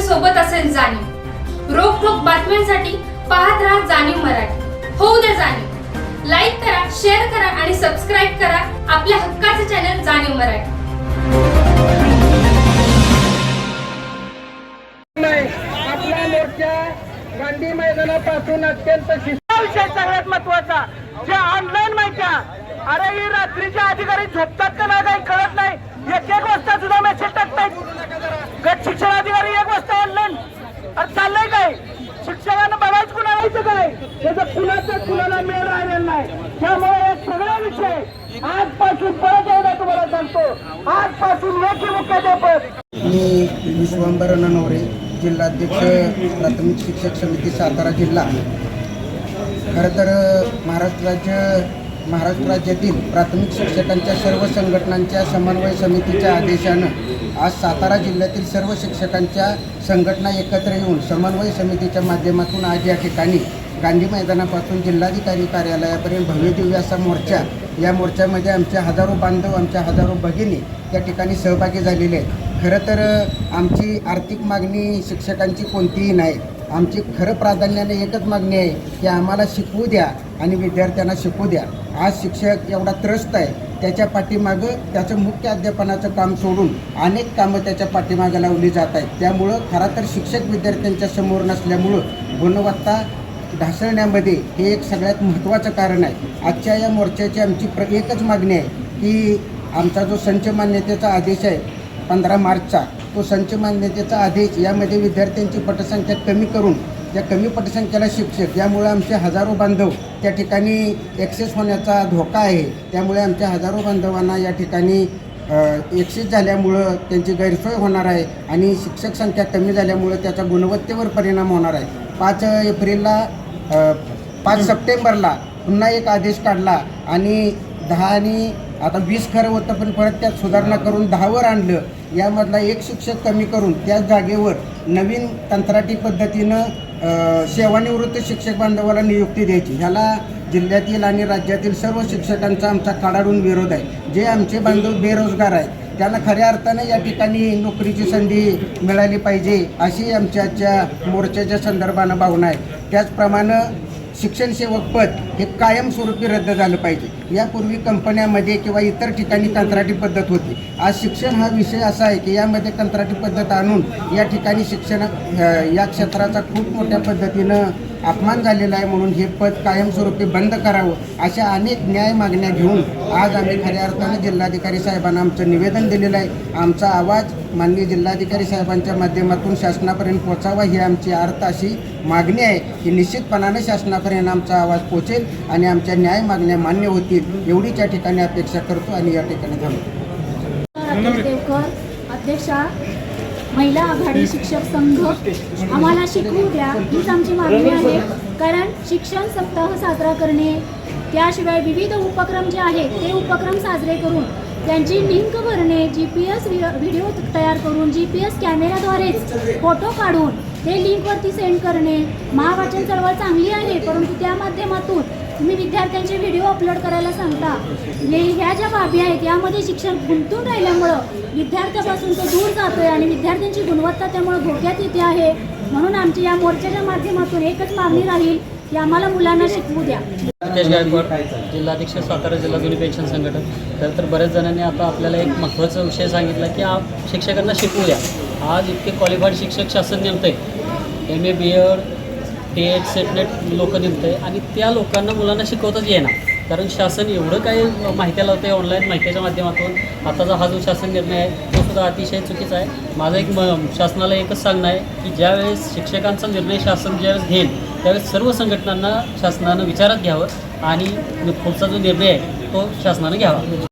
सोबत असेल जाणीव. रोखोक बातम्यांसाठी पाहत राहा जाणीव मराठी. होऊ द्या जाणीव. लाईक करा शेअर करा आणि सबस्क्राईब करा आपल्या हक्काचे चॅनल जाणीव मराठी. नाही आपला मोर्चा गांधी मैदानापासून अत्यंत विषय सगळ्यात महत्त्वाचा जे ऑनलाईन माहित्या अरे ही रात्रीचे अधिकारी झोपतात का नाही काही कळत नाही. एक एक वाजता सुद्धा मेसेज टाकतायत. शिक्षण अधिकारी एक वाजता ऑनलाईन अरे चाललंय काय? शिक्षकांना बघायचं कुणाला यायचं काय? त्याचं कुणाचं कुणाला मेळ राहिलेला नाही. त्यामुळे हे सगळा विषय आजपासून परत एकदा तुम्हाला सांगतो. आजपासून लेखी मुख्याध्यापक मी विश्वंभर नवरे जिल्हाध्यक्ष प्राथमिक शिक्षक समिती सातारा जिल्हा. खरं तर महाराष्ट्र राज्य महाराष्ट्र राज्यातील प्राथमिक शिक्षकांच्या सर्व संघटनांच्या समन्वय समितीच्या आदेशानं आज सातारा जिल्ह्यातील सर्व शिक्षकांच्या संघटना एकत्र येऊन समन्वय समितीच्या माध्यमातून आज या ठिकाणी गांधी मैदानापासून जिल्हाधिकारी कार्यालयापर्यंत भव्यदिव्य असा मोर्चा या मोर्चामध्ये आमचे हजारो बांधव आमच्या हजारो भगिनी त्या ठिकाणी सहभागी झालेले आहेत. खरं तर आमची आर्थिक मागणी शिक्षकांची कोणतीही नाही. आमची खरं प्राधान्याने एकच मागणी आहे की आम्हाला शिकवू द्या आणि विद्यार्थ्यांना शिकवू द्या. आज शिक्षक एवढा त्रस्त आहे त्याच्या पाठीमागं त्याचं मुख्य अध्यापनाचं काम सोडून अनेक कामं त्याच्या पाठीमागं लावली जात आहेत. त्यामुळं खरं तर शिक्षक विद्यार्थ्यांच्या समोर नसल्यामुळं गुणवत्ता ढासळण्यामध्ये हे एक सगळ्यात महत्त्वाचं कारण आहे. आजच्या या मोर्चाची आमची प्र एकच मागणी आहे की आमचा जो संच मान्यतेचा आदेश आहे पंधरा मार्चचा तो संच मान्यतेचा आदेश यामध्ये विद्यार्थ्यांची पटसंख्या कमी करून त्या कमी पटसंख्येला शिक्षक यामुळे आमचे हजारो बांधव त्या ठिकाणी ॲक्सेस होण्याचा धोका आहे. त्यामुळे आमच्या हजारो बांधवांना या ठिकाणी एक्सेस झाल्यामुळं त्यांची गैरसोय होणार आहे आणि शिक्षक संख्या कमी झाल्यामुळं त्याचा गुणवत्तेवर परिणाम होणार आहे. पाच एप्रिलला पाच सप्टेंबरला पुन्हा एक आदेश काढला आणि दहा आणि आता वीस खरं होतं पण परत त्यात सुधारणा करून दहावर आणलं. यामधला एक शिक्षक कमी करून त्याच जागेवर नवीन कंत्राटी पद्धतीनं सेवानिवृत्त शिक्षक बांधवाला नियुक्ती द्यायची. ह्याला जिल्ह्यातील आणि राज्यातील सर्व शिक्षकांचा आमचा काढाडून विरोध आहे. जे आमचे बांधव बेरोजगार आहेत त्यांना खऱ्या अर्थानं या ठिकाणी नोकरीची संधी मिळाली पाहिजे अशी आमच्या आजच्या मोर्चाच्या संदर्भानं भावना आहे. त्याचप्रमाणे शिक्षण सेवक पद हे कायमस्वरूपी रद्द झालं पाहिजे. यापूर्वी कंपन्यामध्ये किंवा इतर ठिकाणी कंत्राटी पद्धत होती. आज शिक्षण हा विषय असा आहे की यामध्ये कंत्राटी पद्धत आणून या ठिकाणी शिक्षण या क्षेत्राचा खूप मोठ्या पद्धतीनं अपमान झालेला आहे म्हणून हे पद कायमस्वरूपी बंद करावं अशा अनेक न्याय मागण्या घेऊन आज आम्ही खऱ्या अर्थानं जिल्हाधिकारी साहेबांना आमचं निवेदन दिलेलं आहे. आमचा आवाज माननीय जिल्हाधिकारी साहेबांच्या माध्यमातून शासनापर्यंत पोचावा ही आमची अर्थ अशी मागणी आहे की निश्चितपणाने शासनापर्यंत आमचा आवाज पोचेल आणि आमच्या न्याय मागण्या मान्य होतील एवढीच या ठिकाणी अपेक्षा करतो आणि या ठिकाणी थांबतो. अध्यक्षा महिला आघाडी शिक्षक संघ आम्हाला शिकवू द्या. हीच आमची मागणी आहे. कारण शिक्षण सप्ताह साजरा करणे त्याशिवाय विविध उपक्रम जे आहेत ते उपक्रम साजरे करून त्यांची लिंक भरणे जी पी एस व्हिडिओ तयार करून जी पी एस कॅमेऱ्याद्वारेच फोटो काढून ते लिंकवरती सेंड करणे महावाचन चळवळ चांगली आहे परंतु त्या माध्यमातून तुम्ही विद्यार्थ्यांचे व्हिडिओ अपलोड करायला सांगता. हे ह्या ज्या बाबी आहेत यामध्ये शिक्षण गुंतून राहिल्यामुळं विद्यार्थ्यापासून तो दूर जातोय आणि विद्यार्थ्यांची गुणवत्ता त्यामुळे धोक्यात येते आहे. म्हणून आमची या मोर्चाच्या माध्यमातून एकच मागणी राहील की आम्हाला मुलांना शिकवू द्या. नितेश गायकवाड जिल्हाध्यक्ष सातारा जिल्हा दोन्ही पेन्शन संघटन तर तर बऱ्याच जणांनी आता आपल्याला एक महत्त्वाचा विषय सांगितला की आप शिक्षकांना शिकवू द्या. आज इतके क्वालिफाईड शिक्षक शासन नेमतंय. M A B Ed T Ed separate लोक नेमतंय आणि त्या लोकांना मुलांना शिकवताच येणार कारण शासन एवढं काही माहिती लावतं आहे ऑनलाईन माहितीच्या माध्यमातून. आताचा हा जो शासन निर्णय आहे तो सुद्धा अतिशय चुकीचा आहे. माझं एक म शासनाला एकच सांगणं आहे की ज्यावेळेस शिक्षकांचा निर्णय शासन ज्यावेळेस घेईल त्यावेळेस सर्व संघटनांना शासनानं विचारात घ्यावं आणि पुढचा जो निर्णय आहे तो शासनानं घ्यावा.